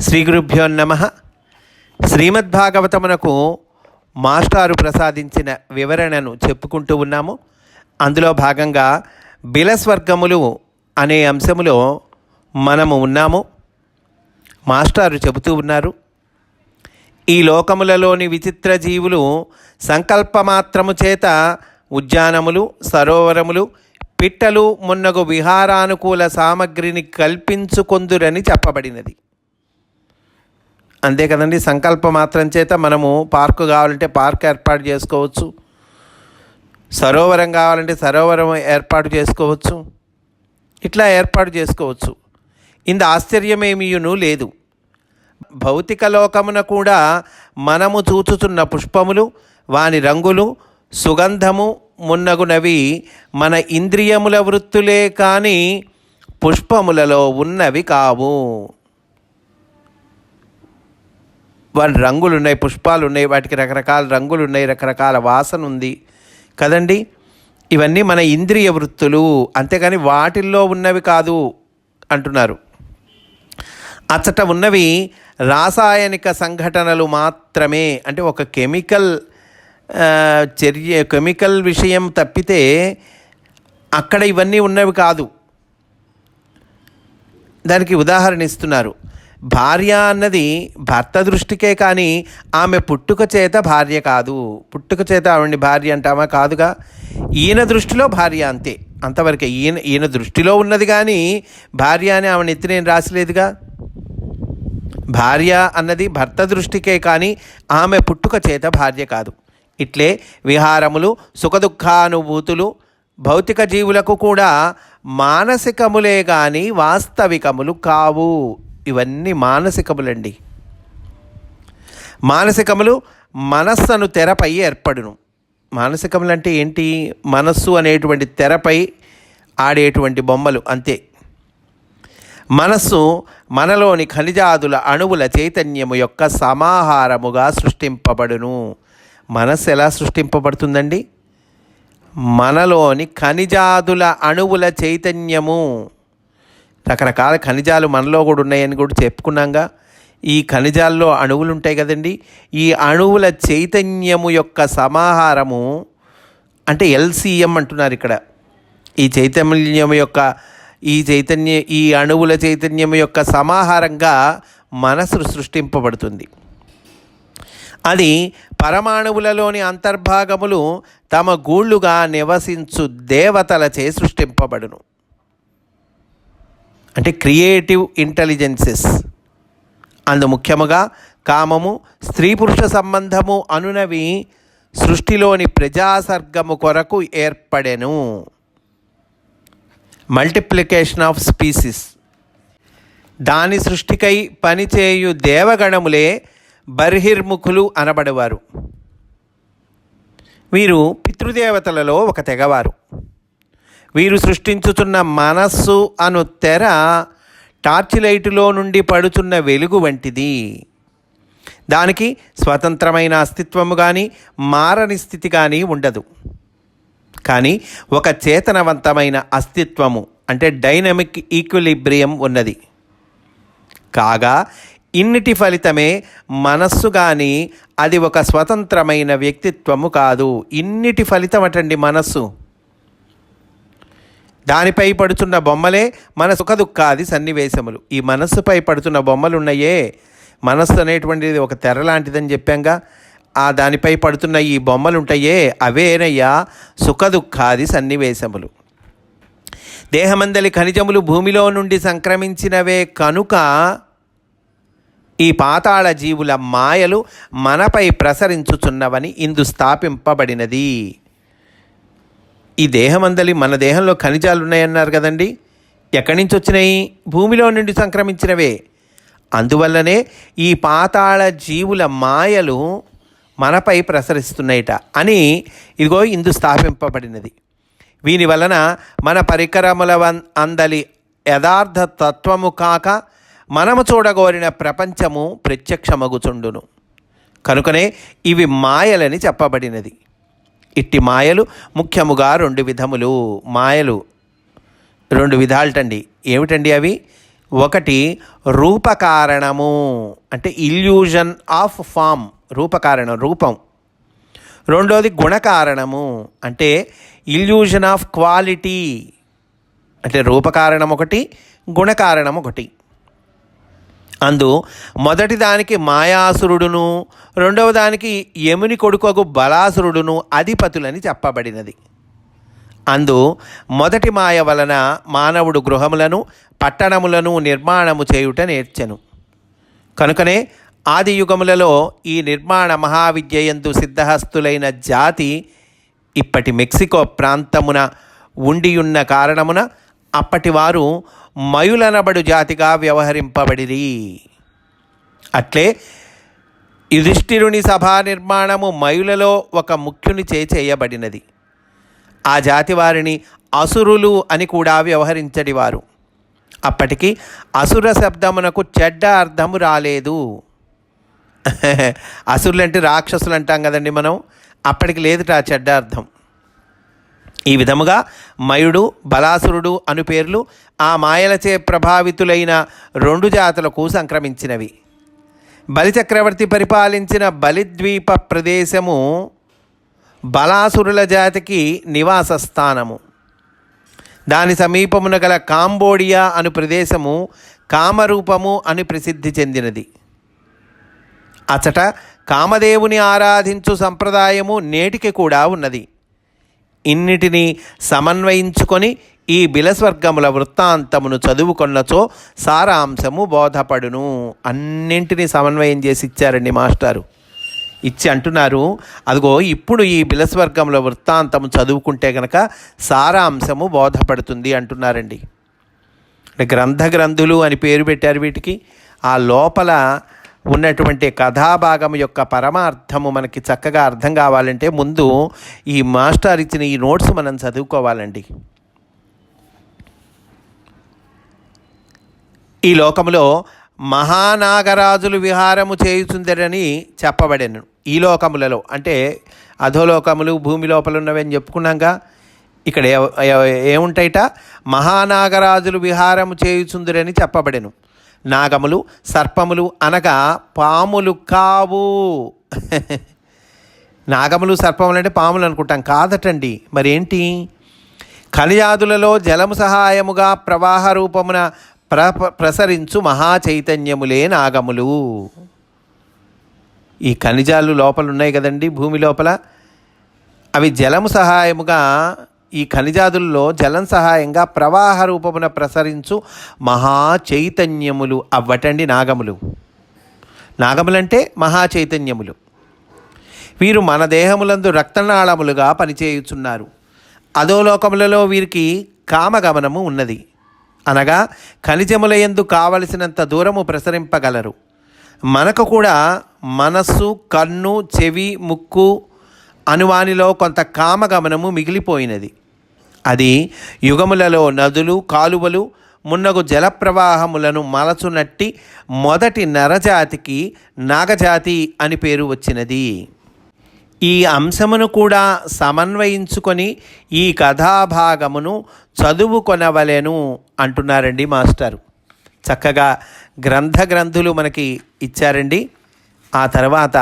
శ్రీ గురుభ్యో నమ. శ్రీమద్భాగవతమునకు మాస్టారు ప్రసాదించిన వివరణను చెప్పుకుంటూ ఉన్నాము. అందులో భాగంగా బిలస్వర్గములు అనే అంశములో మనము ఉన్నాము. మాస్టారు చెబుతూ ఉన్నారు. ఈ లోకములలోని విచిత్ర జీవులు సంకల్పమాత్రము చేత ఉద్యానములు సరోవరములు పిట్టలు మున్నగు విహారానుకూల సామగ్రిని కల్పించుకొందురని చెప్పబడినది. అంతే కదండి సంకల్ప మాత్రం చేత మనము పార్కు కావాలంటే పార్క్ ఏర్పాటు చేసుకోవచ్చు. సరోవరం కావాలంటే సరోవరం ఏర్పాటు చేసుకోవచ్చు. ఇట్లా ఏర్పాటు చేసుకోవచ్చు. ఇంత ఆశ్చర్యమేమీయును లేదు. భౌతిక లోకమున కూడా మనము చూచుచున్న పుష్పములు వాని రంగులు సుగంధము మున్నగునవి మన ఇంద్రియముల వృత్తులే కానీ పుష్పములలో ఉన్నవి కావు. వాటి రంగులు ఉన్నాయి పుష్పాలు ఉన్నాయి వాటికి రకరకాల రంగులు ఉన్నాయి రకరకాల వాసన ఉంది కదండి? ఇవన్నీ మన ఇంద్రియ వృత్తులు. అంతేకాని వాటిల్లో ఉన్నవి కాదు అంటున్నారు. అచ్చట ఉన్నవి రాసాయనిక సంఘటనలు మాత్రమే. అంటే ఒక కెమికల్ చర్య కెమికల్ విషయం తప్పితే అక్కడ ఇవన్నీ ఉన్నవి కాదు. దానికి ఉదాహరణ ఇస్తున్నారు. భార్య అన్నది భర్త దృష్టికే కానీ ఆమె పుట్టుక చేత భార్య కాదు. పుట్టుక చేత ఆవిడ భార్య అంటామా? కాదుగా. ఈయన దృష్టిలో భార్య అంతే. అంతవరకే ఈయన ఈయన దృష్టిలో ఉన్నది కానీ భార్య అని ఆమె ఎత్తినేం రాసలేదుగా? భార్య అన్నది భర్త దృష్టికే కానీ ఆమె పుట్టుక చేత భార్య కాదు. ఇట్లే విహారములు సుఖదుఖానుభూతులు భౌతిక జీవులకు కూడా మానసికములే కానీ వాస్తవికములు కావు. ఇవన్నీ మానసికములండి. మానసికములు మనస్సును తెరపై ఏర్పడును. మానసికములు అంటే ఏంటి? మనస్సు అనేటువంటి తెరపై ఆడేటువంటి బొమ్మలు అంతే. మనస్సు మనలోని ఖనిజాదుల అణువుల చైతన్యము యొక్క సమాహారముగా సృష్టింపబడును. మనస్సు ఎలా సృష్టింపబడుతుందండి? మనలోని ఖనిజాదుల అణువుల చైతన్యము. రకరకాల ఖనిజాలు మనలో కూడా ఉన్నాయని కూడా చెప్పుకున్నాగా. ఈ ఖనిజాల్లో అణువులు ఉంటాయి కదండి. ఈ అణువుల చైతన్యము యొక్క సమాహారము అంటే ఎల్సిఎం అంటున్నారు ఇక్కడ. ఈ చైతన్యం యొక్క ఈ చైతన్య ఈ అణువుల చైతన్యం యొక్క సమాహారంగా మనసు సృష్టింపబడుతుంది. అది పరమాణువులలోని అంతర్భాగములు తమ గూళ్ళుగా నివసించు దేవతలచే సృష్టింపబడును. అంటే క్రియేటివ్ ఇంటెలిజెన్సెస్ అందు ముఖ్యముగా కామము స్త్రీ పురుష సంబంధము అనునవి సృష్టిలోని ప్రజాసర్గము కొరకు ఏర్పడెను. మల్టిప్లికేషన్ ఆఫ్ స్పీసీస్ దాని సృష్టికై పనిచేయు దేవగణములే బర్హిర్ముఖులు అనబడేవారు. వీరు పితృదేవతలలో ఒక తెగవారు. వీరు సృష్టించుతున్న మనస్సు అను తెర టార్చ్ లైటులో నుండి పడుతున్న వెలుగు వంటిది. దానికి స్వతంత్రమైన అస్తిత్వము కానీ మారని స్థితి కానీ ఉండదు. కానీ ఒక చేతనవంతమైన అస్తిత్వము అంటే డైనమిక్ ఈక్విలిబ్రియం ఉన్నది. కాగా ఇన్నిటి ఫలితమే మనస్సు కానీ అది ఒక స్వతంత్రమైన వ్యక్తిత్వము కాదు. ఇన్నిటి ఫలితం అటండి మనస్సు? దానిపై పడుతున్న బొమ్మలే మన సుఖదుఖాది సన్నివేశములు. ఈ మనస్సుపై పడుతున్న బొమ్మలు ఉన్నాయే మనస్సు అనేటువంటిది ఒక తెర లాంటిదని చెప్పాంగా. ఆ దానిపై పడుతున్న ఈ బొమ్మలు ఉంటాయే అవేనయ్యా సుఖదుఖాది సన్నివేశములు. దేహమందలి ఖనిజములు భూమిలో నుండి సంక్రమించినవే కనుక ఈ పాతాళ జీవుల మాయలు మనపై ప్రసరించుచున్నవని ఇందు స్థాపింపబడినది. ఈ దేహమందలి మన దేహంలో ఖనిజాలు ఉన్నాయన్నారు కదండి. ఎక్కడి నుంచి వచ్చినాయి భూమిలో నుండి సంక్రమించినవే. అందువల్లనే ఈ పాతాళ జీవుల మాయలు మనపై ప్రసరిస్తున్నాయిట అని ఇదిగో ఇందు స్థాపింపబడినది. వీని వలన మన పరికరముల అందలి యథార్థ తత్వము కాక మనము చూడగోరిన ప్రపంచము ప్రత్యక్షమగుచుండును. కనుకనే ఇవి మాయలని చెప్పబడినది. ఇట్టి మాయలు ముఖ్యముగా రెండు విధములు. మాయలు రెండు విధాలటండి. ఏమిటండి అవి? ఒకటి రూపకారణము అంటే ఇల్యూజన్ ఆఫ్ ఫామ్ రూపకారణం రూపం. రెండోది గుణకారణము అంటే ఇల్యూజన్ ఆఫ్ క్వాలిటీ అంటే రూపకారణం ఒకటి గుణకారణం ఒకటి. అందు మొదటి దానికి మాయాసురుడును రెండవ దానికి యముని కొడుకకు బలాసురుడును అధిపతులని చెప్పబడినది. అందు మొదటి మాయ వలన మానవుడు గృహములను పట్టణములను నిర్మాణము చేయుట నేర్చెను. కనుకనే ఆది యుగములలో ఈ నిర్మాణ మహావిద్యయందు సిద్ధహస్తులైన జాతి ఇప్పటి మెక్సికో ప్రాంతమున ఉండియున్న కారణమున అప్పటివారు మయులనబడు జాతిగా వ్యవహరింపబడిరి. అట్లే యుధిష్ఠిరుని సభా నిర్మాణము మయులలో ఒక ముఖ్యుని చే చేయబడినది. ఆ జాతి వారిని అసురులు అని కూడా వ్యవహరించడివారు. అప్పటికి అసుర శబ్దమునకు చెడ్డ అర్థము రాలేదు. అసురులంటే రాక్షసులు అంటాం కదండి మనం. అప్పటికి లేదుట ఆ చెడ్డ అర్థం. ఈ విధముగా మయుడు బలాసురుడు అను పేర్లు ఆ మాయలచే ప్రభావితులైన రెండు జాతులకు సంక్రమించినవి. బలిచక్రవర్తి పరిపాలించిన బలిద్వీప ప్రదేశము బలాసురుల జాతికి నివాస స్థానము దాని సమీపమున గల కాంబోడియా అను ప్రదేశము కామరూపము అని ప్రసిద్ధి చెందినది. అచట కామదేవుని ఆరాధించు సంప్రదాయము నేటికి కూడా ఉన్నది. ఇన్నిటినీ సమన్వయించుకొని ఈ బిలస్వర్గముల వృత్తాంతమును చదువుకొన్నచో సారాంశము బోధపడును. అన్నింటినీ సమన్వయం చేసి ఇచ్చారండి మాస్టారు. ఇచ్చి అంటున్నారు అదిగో ఇప్పుడు ఈ బిలస్వర్గముల వృత్తాంతము చదువుకుంటే గనక సారాంశము బోధపడుతుంది అంటున్నారండి. అంటే గ్రంథ గ్రంథులు అని పేరు పెట్టారు వీటికి. ఆ లోపల ఉన్నటువంటి కథాభాగం యొక్క పరమార్థము మనకి చక్కగా అర్థం కావాలంటే ముందు ఈ మాస్టర్ ఇచ్చిన ఈ నోట్స్ మనం చదువుకోవాలండి. ఈ లోకములో మహానాగరాజులు విహారము చేయుచుందరని చెప్పబడెను. ఈ లోకములలో అంటే అధోలోకములు భూమి లోపల ఉన్నవని చెప్పుకున్నాగా. చెప్పుకున్నాక ఇక్కడ ఏముంటాయిట? మహానాగరాజులు విహారము చేయుచుందురని చెప్పబడెను. నాగములు సర్పములు అనగా పాములు కావు. నాగములు సర్పములు అంటే పాములు అనుకుంటాం కాదటండి. మరేంటి? ఖనిజాదులలో జలము సహాయముగా ప్రవాహ రూపమున ప్ర ప్రసరించు మహా చైతన్యములే నాగములు. ఈ ఖనిజాలు లోపల ఉన్నాయి కదండి భూమి లోపల. అవి జలము సహాయముగా ఈ ఖనిజాదుల్లో జలం సహాయంగా ప్రవాహ రూపమున ప్రసరించు మహా చైతన్యములు అవ్వటండి నాగములు. నాగములంటే మహా చైతన్యములు. వీరు మన దేహములందు రక్తనాళములుగా పనిచేయుచున్నారు. అధోలోకములలో వీరికి కామగమనము ఉన్నది. అనగా ఖనిజముల యందు కావలసినంత దూరము ప్రసరింపగలరు. మనకు కూడా మనస్సు కన్ను చెవి ముక్కు అనువానిలో కొంత కామగమనము మిగిలిపోయినది. అది యుగములలో నదులు కాలువలు మున్నగు జలప్రవాహములను మలచునట్టి మొదటి నరజాతికి నాగజాతి అని పేరు వచ్చినది. ఈ అంశమును కూడా సమన్వయించుకొని ఈ కథాభాగమును చదువుకొనవలెను అంటున్నారండి మాస్టారు. చక్కగా గ్రంథ గ్రంథులు మనకి ఇచ్చారండి. ఆ తర్వాత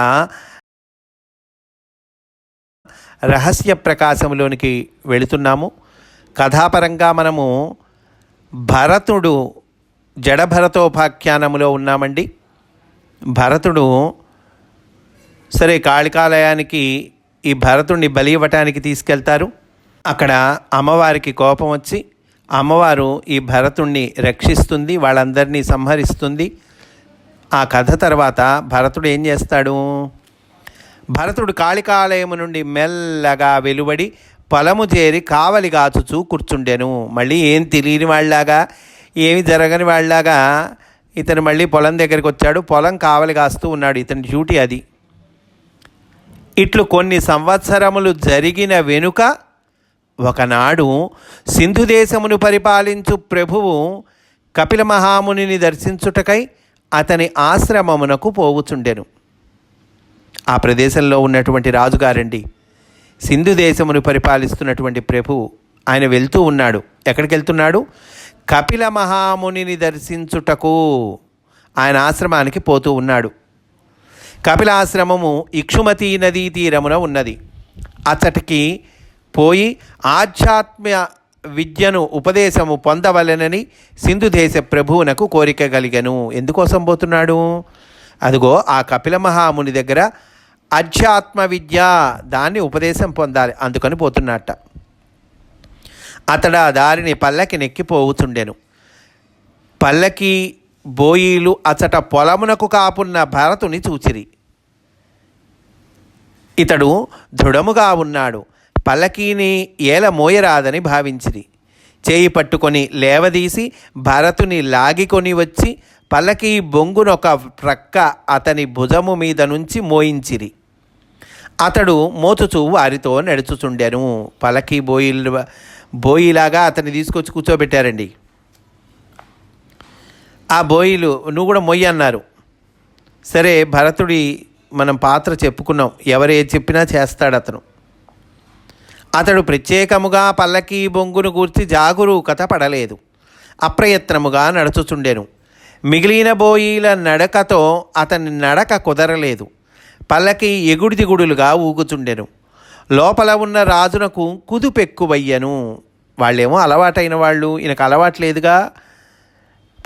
రహస్య ప్రకాశంలోనికి వెళుతున్నాము. కథాపరంగా మనము భరతుడు జడభరతోపాఖ్యానములో ఉన్నామండి. భరతుడు సరే కాళికాలయానికి ఈ భరతుడిని బలి ఇవ్వటానికి తీసుకెళ్తారు. అక్కడ అమ్మవారికి కోపం వచ్చి అమ్మవారు ఈ భరతుణ్ణి రక్షిస్తుంది వాళ్ళందరినీ సంహరిస్తుంది. ఆ కథ తర్వాత భరతుడు ఏం చేస్తాడు? భరతుడు కాళికాలయము నుండి మెల్లగా వెలువడి పొలము చేరి కావలి గాచుచూ కూర్చుండెను. మళ్ళీ ఏం తెలియని వాళ్ళలాగా ఏమి జరగని వాళ్ళలాగా ఇతను మళ్ళీ పొలం దగ్గరికి వచ్చాడు. పొలం కావలి కాస్తూ ఉన్నాడు ఇతని డ్యూటీ అది. ఇట్లు కొన్ని సంవత్సరములు జరిగిన వెనుక ఒకనాడు సింధు దేశమును పరిపాలించు ప్రభువు కపిల మహామునిని దర్శించుటకై అతని ఆశ్రమమునకు పోవుచుండెను. ఆ ప్రదేశంలో ఉన్నటువంటి రాజుగారండి సింధు దేశమును పరిపాలిస్తున్నటువంటి ప్రభు ఆయన వెళ్తూ ఉన్నాడు. ఎక్కడికి వెళ్తున్నాడు? కపిల మహామునిని దర్శించుటకు ఆయన ఆశ్రమానికి పోతూ ఉన్నాడు. కపిలాశ్రమము ఇక్షుమతి నదీ తీరమున ఉన్నది. అతటికి పోయి ఆధ్యాత్మ విద్యను ఉపదేశము పొందవలెనని సింధు దేశ ప్రభువునకు కోరిక కలిగను. ఎందుకోసం పోతున్నాడు? అదిగో ఆ కపిల మహాముని దగ్గర అధ్యాత్మ విద్య దాన్ని ఉపదేశం పొందాలి. అందుకని పోతున్నట్ట. అతడు ఆ దారిని పల్లకి నెక్కిపోవుతుండెను పల్లకి బోయిలు అచట పొలమునకు కాపున్న భరతుని చూచిరి. ఇతడు దృఢముగా ఉన్నాడు. పల్లకీని ఏల మోయరాదని భావించిరి. చేయి పట్టుకొని లేవదీసి భరతుని లాగికొని వచ్చి పల్లకీ బొంగునొక ప్రక్క అతని భుజము మీద నుంచి మోయించిరి. అతడు మోతుచూ వారితో నడుచుచుండెను. పలకి బోయిల్ బోయిలాగా అతన్ని తీసుకొచ్చి కూర్చోబెట్టారండి. ఆ బోయిలు నువ్వు కూడా మొయ్యి అన్నారు. సరే భరతుడి మనం పాత్ర చెప్పుకున్నాం. ఎవరు ఏది చెప్పినా చేస్తాడు అతను. అతడు ప్రత్యేకముగా పల్లకి బొంగును గూర్చి జాగరూకత పడలేదు. అప్రయత్నముగా నడుచుచుండెను. మిగిలిన బోయిల నడకతో అతని నడక కుదరలేదు. పల్లకి ఎగుడు దిగుడులుగా ఊగుచుండెను. లోపల ఉన్న రాజునకు కుదుపెక్కువయ్యను. వాళ్ళేమో అలవాటైన వాళ్ళు ఈయనకు అలవాట్లేదుగా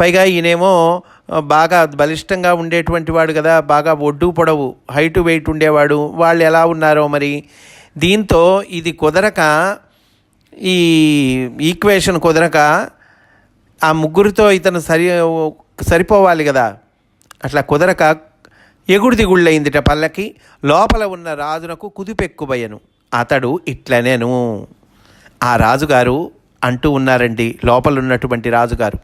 పైగా ఈయనేమో బాగా బలిష్టంగా ఉండేటువంటి వాడు కదా బాగా ఒడ్డు పొడవు హైటు వెయిట్ ఉండేవాడు. వాళ్ళు ఎలా ఉన్నారో మరి? దీంతో ఇది కుదరక ఈ ఈక్వేషన్ కుదరక ఆ ముగ్గురితో ఇతను సరి సరిపోవాలి కదా. అట్లా కుదరక ఎగుడు దిగుళ్ళయిందిట పల్లకి. లోపల ఉన్న రాజునకు కుదిపెక్కుబయ్యను అతడు ఇట్లనేను. ఆ రాజుగారు అంటూ ఉన్నారండి లోపల ఉన్నటువంటి రాజుగారు.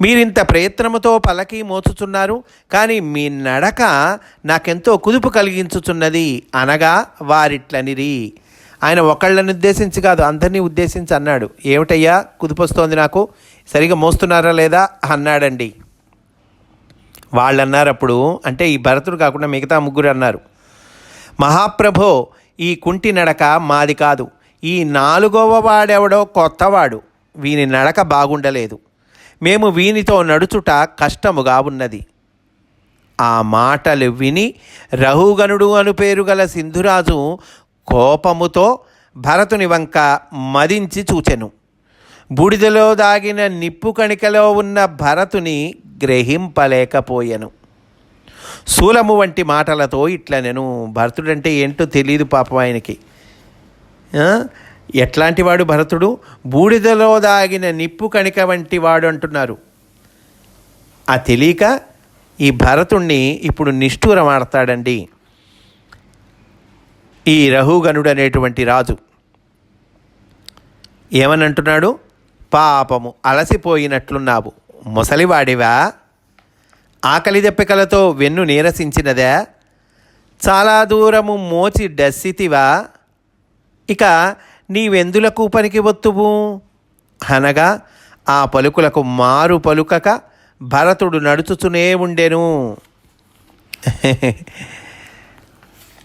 మీరింత ప్రయత్నముతో పలకి మోచుచున్నారు కానీ మీ నడక నాకెంతో కుదుపు కలిగించుచున్నది అనగా వారిట్లనిరి. ఆయన ఒకళ్ళని ఉద్దేశించి కాదు అందరినీ ఉద్దేశించి అన్నాడు. ఏమిటయ్యా కుదుపు వస్తోంది నాకు? సరిగా మోస్తున్నారా లేదా? అన్నాడండి. వాళ్ళు అన్నారు అప్పుడు అంటే ఈ భరతుడు కాకుండా మిగతా ముగ్గురు అన్నారు. మహాప్రభో ఈ కుంటి నడక మాది కాదు. ఈ నాలుగవ వాడెవడో కొత్తవాడు. వీని నడక బాగుండలేదు. మేము వీనితో నడుచుట కష్టముగా ఉన్నది. ఆ మాటలు విని రహుగనుడు అను పేరు గల సింధురాజు కోపముతో భరతుని వంక మదించి చూచెను. బూడిదలో దాగిన నిప్పు కణికలో ఉన్న భరతుని గ్రహింపలేకపోయాను శూలము వంటి మాటలతో ఇట్లా నేను భరతుడంటే ఏంటో తెలియదు పాపం ఆయనకి. ఎట్లాంటి వాడు భరతుడు? బూడిదలో దాగిన నిప్పు కణిక వంటి వాడు అంటున్నారు. ఆ తెలియక ఈ భరతుణ్ణి ఇప్పుడు నిష్ఠూరమాడతాడండి. ఈ రహుగనుడు అనేటువంటి రాజు ఏమని అంటున్నాడు పాపము అలసిపోయినట్లున్నావు. ముసలివాడివా? ఆకలి దెప్పికలతో వెన్ను నీరసించినదా? చాలా దూరము మోచి డస్సితివా? ఇక నీవెందులకు పనికి వత్తువు? అనగా ఆ పలుకులకు మారు పలుకక భరతుడు నడుచుచునే ఉండెను.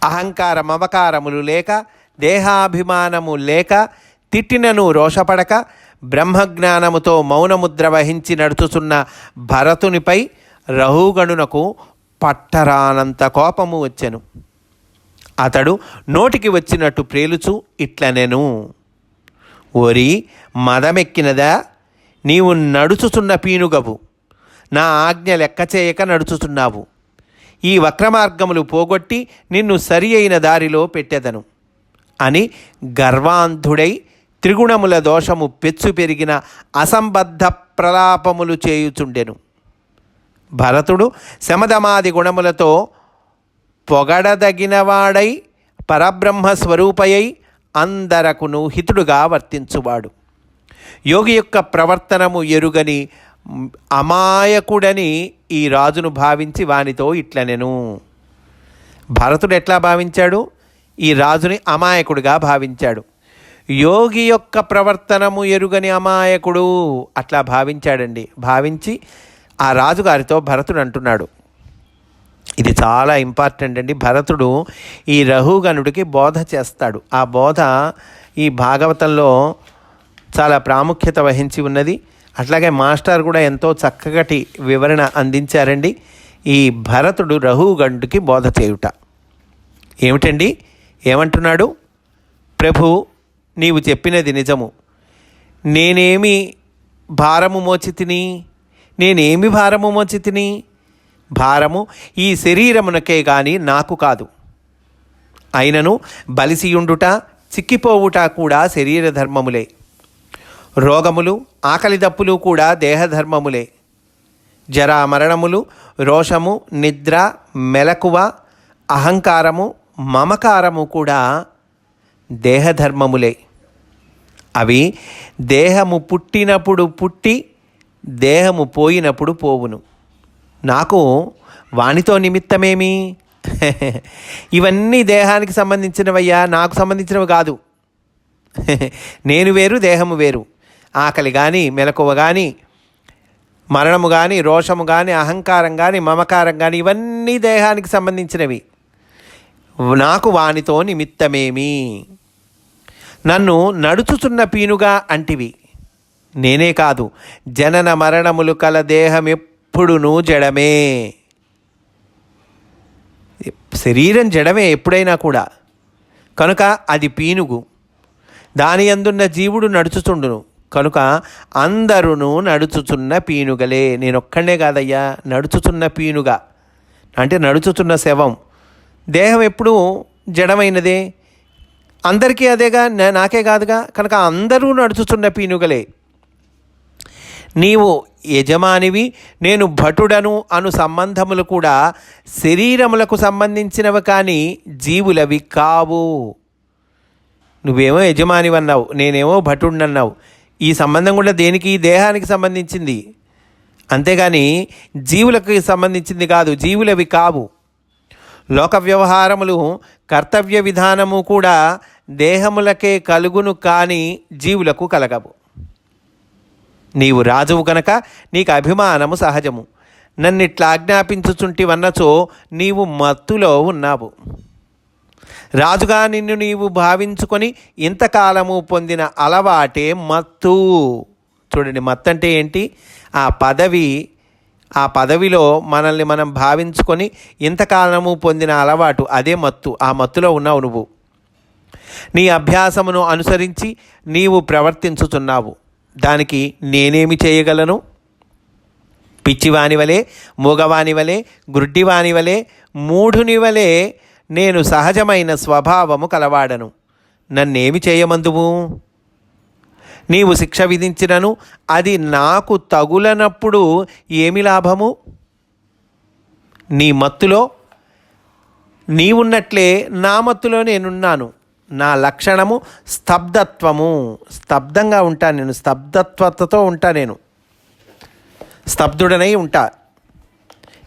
అహంకార మమకారములు లేక దేహాభిమానము లేక తిట్టినను రోషపడక బ్రహ్మజ్ఞానముతో మౌనముద్ర వహించి నడుచుచున్న భరతునిపై రహుగణునకు పట్టరానంత కోపము వచ్చెను. అతడు నోటికి వచ్చినట్టు ప్రేలుచు ఇట్లనెను. ఓరి మదమెక్కినదా? నీవు నడుచుచున్న పీనుగవు. నా ఆజ్ఞ లెక్క చేయక నడుచుచున్నావు. ఈ వక్రమార్గములు పోగొట్టి నిన్ను సరి అయిన దారిలో పెట్టెదను. అని గర్వాంధుడై త్రిగుణముల దోషము పెచ్చు పెరిగిన అసంబద్ధ ప్రలాపములు చేయుచుండెను. భరతుడు శమదమాది గుణములతో పొగడదగినవాడై పరబ్రహ్మ స్వరూపయై అందరకును హితుడుగా వర్తించువాడు. యోగి యొక్క ప్రవర్తనము ఎరుగని అమాయకుడని ఈ రాజును భావించి వానితో ఇట్లనెను. భరతుడు ఎట్లా భావించాడు? ఈ రాజుని అమాయకుడిగా భావించాడు. యోగి యొక్క ప్రవర్తనము ఎరుగని అమాయకుడు అట్లా భావించాడండి. భావించి ఆ రాజుగారితో భరతుడు అంటున్నాడు. ఇది చాలా ఇంపార్టెంట్ అండి. భరతుడు ఈ రహుగణుడికి బోధ చేస్తాడు. ఆ బోధ ఈ భాగవతంలో చాలా ప్రాముఖ్యత వహించి ఉన్నది. అట్లాగే మాస్టర్ కూడా ఎంతో చక్కటి వివరణ అందించారండి. ఈ భరతుడు రహుగణుడికి బోధ చేయుట. ఏమిటండి? ఏమంటున్నాడు? ప్రభు నీవు చెప్పినది నిజము. నేనేమి భారము మోచి తిని నేనేమి భారము మోచి తిని భారము ఈ శరీరమునకే గాని నాకు కాదు. అయినను బలిసియుండుట చిక్కిపోవుట కూడా శరీర ధర్మములే. రోగములు ఆకలి దప్పులు కూడా దేహధర్మములే జరా మరణములు రోషము నిద్ర మెలకువ అహంకారము మమకారము కూడా దేహధర్మములే. అవి దేహము పుట్టినప్పుడు పుట్టి దేహము పోయినప్పుడు పోవును. నాకు వానితో నిమిత్తమేమి? ఇవన్నీ దేహానికి సంబంధించినవయ్యా నాకు సంబంధించినవి కాదు. నేను వేరు దేహము వేరు. ఆకలి కానీ మెలకువ కానీ మరణము కానీ రోషము కానీ అహంకారం కానీ మమకారం కానీ ఇవన్నీ దేహానికి సంబంధించినవి. నాకు వానితో నిమిత్తమేమి? నన్ను నడుచుచున్న పీనుగా అంటివి. నేనే కాదు జనన మరణములు కల దేహం ఎప్పుడునూ జడమే. శరీరం జడమే ఎప్పుడైనా కూడా. కనుక అది పీనుగు. దాని అందున్న జీవుడు నడుచుచుండును కనుక అందరును నడుచుచున్న పీనుగలే. నేనొక్కడే కాదయ్యా నడుచుచున్న పీనుగా. అంటే నడుచుచున్న శవం. దేహం ఎప్పుడు జడమైనదే. అందరికీ అదేగా నా- నాకే కాదుగా. కనుక అందరూ నడుచుచున్న పీనుగలే. నీవు యజమానివి నేను భటుడను అను సంబంధములు కూడా శరీరములకు సంబంధించినవి కానీ జీవులవి కావు. నువ్వేమో యజమానివి అన్నావు నేనేమో భటుడిని అన్నావు ఈ సంబంధం కూడా దేనికి దేహానికి సంబంధించింది? అంతేగాని జీవులకు సంబంధించింది కాదు జీవులవి కావు. లోక వ్యవహారములు కర్తవ్య విధానము కూడా దేహములకే కలుగును కానీ జీవులకు కలగవు. నీవు రాజువు కనుక నీకు అభిమానము సహజము. నన్నిట్లా ఆజ్ఞాపించుచుంటివన్నచో నీవు మత్తులో ఉన్నావు. రాజుగా నిన్ను నీవు భావించుకొని ఇంతకాలము పొందిన అలవాటే మత్తు. చూడండి మత్తు అంటే ఏంటి? ఆ పదవి ఆ పదవిలో మనల్ని మనం భావించుకొని ఇంతకాలము పొందిన అలవాటు అదే మత్తు. ఆ మత్తులో ఉన్నావు నువ్వు. నీ అభ్యాసమును అనుసరించి నీవు ప్రవర్తించుతున్నావు దానికి నేనేమి చేయగలను? పిచ్చివాని వలె మూగవాని వలె గుడ్డివాని వలె మూఢుని వలె నేను సహజమైన స్వభావము కలవాడను. నన్నేమి చేయమందువు? నీవు శిక్ష విధించినను అది నాకు తగులనప్పుడు ఏమి లాభము? నీ మత్తులో నీవున్నట్లే నా మత్తులో నేనున్నాను. నా లక్షణము స్తబ్దత్వము. స్తబ్దంగా ఉంటాను నేను స్తబ్దత్వతతో ఉంటా నేను. స్తబ్దుడనై ఉంటా.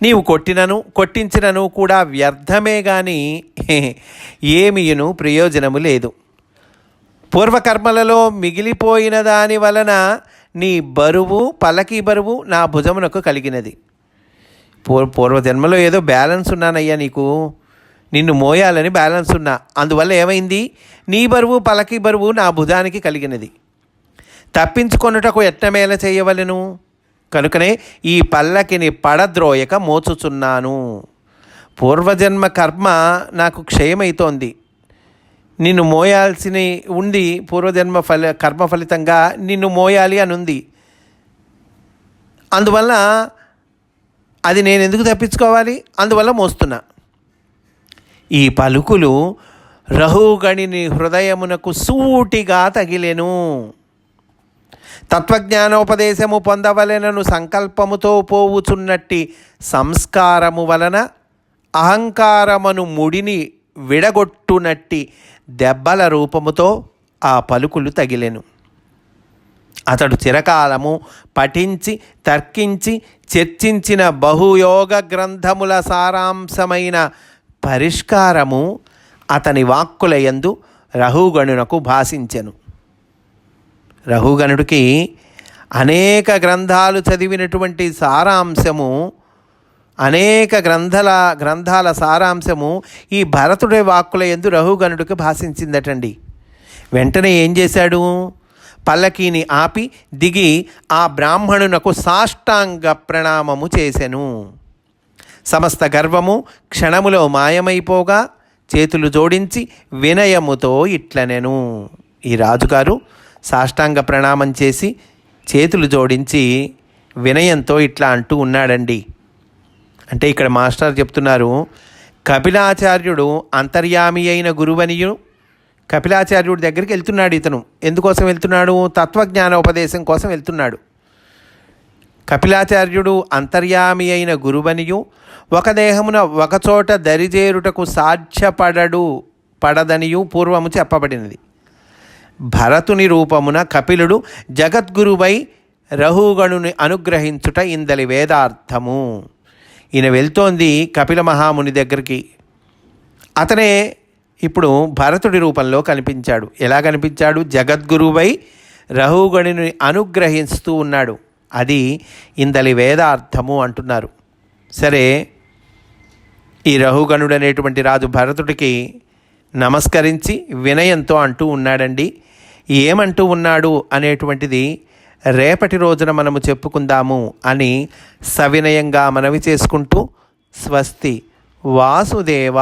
నీవు కొట్టినను కొట్టించినను కూడా వ్యర్థమే కానీ ఏమియును ప్రయోజనము లేదు. పూర్వకర్మలలో మిగిలిపోయిన దాని వలన నీ బరువు పలకీ బరువు నా భుజమునకు కలిగినది. పూర్వ పూర్వజన్మలో ఏదో బ్యాలెన్స్ ఉన్నానయ్యా నీకు. నిన్ను మోయాలని బ్యాలెన్స్ ఉన్నా. అందువల్ల ఏమైంది? నీ బరువు పలకి బరువు నా భుజానికి కలిగినది. తప్పించుకొనుటకు ఎట్టమేల చేయవలెను? కనుకనే ఈ పల్లకిని పడద్రోయక మోచుచున్నాను. పూర్వజన్మ కర్మ నాకు క్షయమైతోంది. నిన్ను మోయాల్సిన ఉంది పూర్వజన్మ ఫల కర్మ ఫలితంగా నిన్ను మోయాలి అని ఉంది. అందువల్ల అది నేను ఎందుకు తప్పించుకోవాలి? అందువల్ల మోస్తున్నా. ఈ పలుకులు రహుగణిని హృదయమునకు సూటిగా తగిలెను. తత్వజ్ఞానోపదేశము పొందవలెనను సంకల్పముతో పోవుచున్నట్టి సంస్కారము వలన అహంకారమును ముడిని విడగొట్టునట్టి దెబ్బల రూపముతో ఆ పలుకులు తగిలెను. అతడు చిరకాలము పఠించి తర్కించి చర్చించిన బహుయోగ గ్రంథముల సారాంశమైన పరిష్కారము అతని వాక్కుల యందు రహుగణునకు భాషించెను. రహుగణుడికి అనేక గ్రంథాలు చదివినటువంటి సారాంశము అనేక గ్రంథాల గ్రంథాల సారాంశము ఈ భరతుడి వాక్కుల ఎందు రహుగణుడికి భాషించిందటండి. వెంటనే ఏం చేశాడు? పల్లకీని ఆపి దిగి ఆ బ్రాహ్మణునకు సాష్టాంగ ప్రణామము చేసెను. సమస్త గర్వము క్షణములో మాయమైపోగా చేతులు జోడించి వినయముతో ఇట్లనెను. ఈ రాజుగారు సాష్టాంగ ప్రణామం చేసి చేతులు జోడించి వినయంతో ఇట్లా అంటూ ఉన్నాడండి. అంటే ఇక్కడ మాస్టర్ చెప్తున్నారు కపిలాచార్యుడు అంతర్యామి అయిన గురువనియు కపిలాచార్యుడి దగ్గరికి వెళ్తున్నాడు ఇతను. ఎందుకోసం వెళ్తున్నాడు? తత్వజ్ఞాన ఉపదేశం కోసం వెళ్తున్నాడు. కపిలాచార్యుడు అంతర్యామి అయిన గురువనియు ఒక దేహమున ఒకచోట దరిజేరుటకు సాధ్యపడడు పడదనియు పూర్వము చెప్పబడినది. భరతుని రూపమున కపిలుడు జగద్గురువై రహుగణుని అనుగ్రహించుట ఇందలి వేదార్థము. ఈయన వెళ్తోంది కపిల మహాముని దగ్గరికి. అతనే ఇప్పుడు భరతుడి రూపంలో కనిపించాడు. ఎలా కనిపించాడు? జగద్గురువై రహుగణుని అనుగ్రహిస్తూ ఉన్నాడు. అది ఇందలి వేదార్థము అంటున్నారు. సరే ఈ రహుగణుడు అనేటువంటి రాజు భరతుడికి నమస్కరించి వినయంతో అంటూ ఉన్నాడండి. ఏమంటూ ఉన్నాడు అనేటువంటిది రేపటి రోజున మనము చెప్పుకుందాము అని సవినయంగా మనవి చేసుకుంటూ స్వస్తి వాసుదేవ.